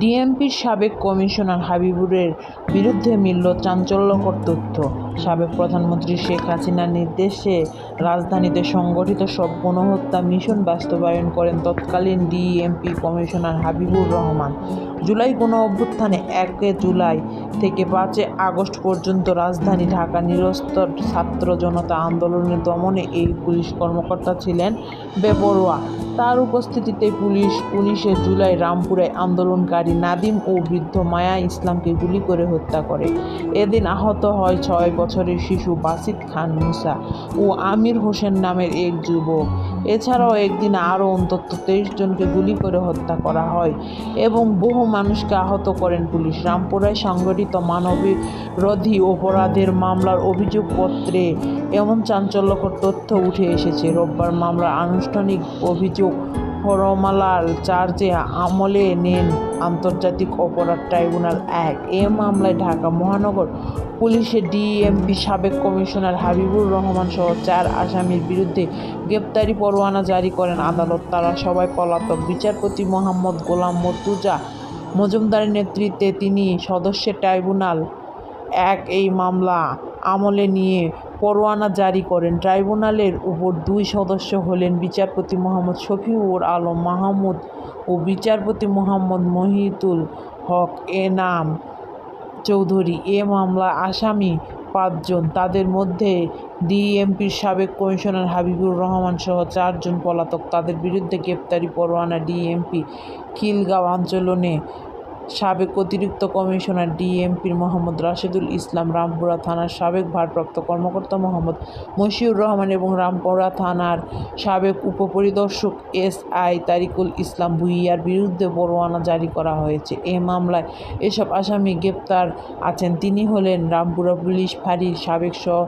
ডিএমপির সাবেক কমিশনার হাবিবুরের বিরুদ্ধে মিলল চাঞ্চল্যকর তথ্য। সাবেক প্রধানমন্ত্রী শেখ হাসিনার নির্দেশে রাজধানীতে সংগঠিত সব গণহত্যা মিশন বাস্তবায়ন করেন তৎকালীন DMP commissioner Habibur Rahman. July গণ অভ্যুত্থানে একে জুলাই থেকে পাঁচই আগস্ট পর্যন্ত রাজধানী ঢাকা নিরস্তর ছাত্র জনতা আন্দোলনের দমনে এই পুলিশ কর্মকর্তা ছিলেন বেপরোয়া। তার উপস্থিতিতে পুলিশ উনিশে জুলাই রামপুরে আন্দোলনকারী নাদিম ও বৃদ্ধ মায়া ইসলামকে গুলি করে হত্যা করে। এদিন আহত হয় ছয় বছরের শিশু বাসিদ খান মুসা ও আমির হোসেন নামের এক যুবক। এছাড়াও একদিন আরও অন্তত তেইশ জনকে গুলি করে হত্যা করা হয় এবং বহু মানুষকে আহত করেন পুলিশ। রামপুরায় সংগঠিত মানববিরোধী অপরাধের মামলার অভিযোগপত্রে এমন চাঞ্চল্যকর তথ্য উঠে এসেছে। রোববার মামলার আনুষ্ঠানিক অভিযোগ ফরমালার চার্জে আমলে নেন আন্তর্জাতিক অপরাধ ট্রাইব্যুনাল এক। এ মামলায় ঢাকা মহানগর পুলিশের ডিএমপি সাবেক কমিশনার হাবিবুর রহমান সহ চার আসামির বিরুদ্ধে গ্রেপ্তারি পরোয়ানা জারি করেন আদালত। তারা সবাই পলাতক বিচারপতি মোহাম্মদ গোলাম মর্তুজা মজুমদারের নেতৃত্বে তিনি সদস্যের ট্রাইব্যুনাল এক এই মামলা আমলে নিয়ে পরোয়ানা জারি করেন। ট্রাইব্যুনালের উপর দুই সদস্য হলেন বিচারপতি মোহাম্মদ শফিউর আলম মাহমুদ ও বিচারপতি মোহাম্মদ মহিতুল হক। এনাম চৌধুরী, এ মামলায় আসামি পাঁচজন। তাদের মধ্যে ডিএমপির সাবেক কমিশনার হাবিবুর রহমান সহ চারজন পলাতক। তাদের বিরুদ্ধে গ্রেপ্তারি পরোয়ানা ডিএমপি খিলগাঁও আন্দোলনে সাবেক অতিরিক্ত কমিশনার ডিএমপির মোহাম্মদ রাশেদুল ইসলাম, রামপুরা থানার সাবেক ভারপ্রাপ্ত কর্মকর্তা মোহাম্মদ মশিউর রহমান এবং রামপুরা থানার সাবেক উপপরিদর্শক এস আই তারিকুল ইসলাম ভুইয়ার বিরুদ্ধে পরোয়ানা জারি করা হয়েছে। এ মামলায় এসব আসামি গ্রেপ্তার আছেন। তিনি হলেন রামপুরা পুলিশ ফাঁড়ির সাবেক সহ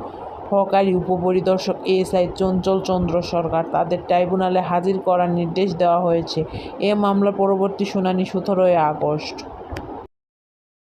সহকারী উপপরিদর্শক এস আই চঞ্চল চন্দ্র সরকার। তাদের ট্রাইব্যুনালে হাজির করার নির্দেশ দেওয়া হয়েছে। এ মামলা পরবর্তী শুনানি সতেরোই আগস্ট।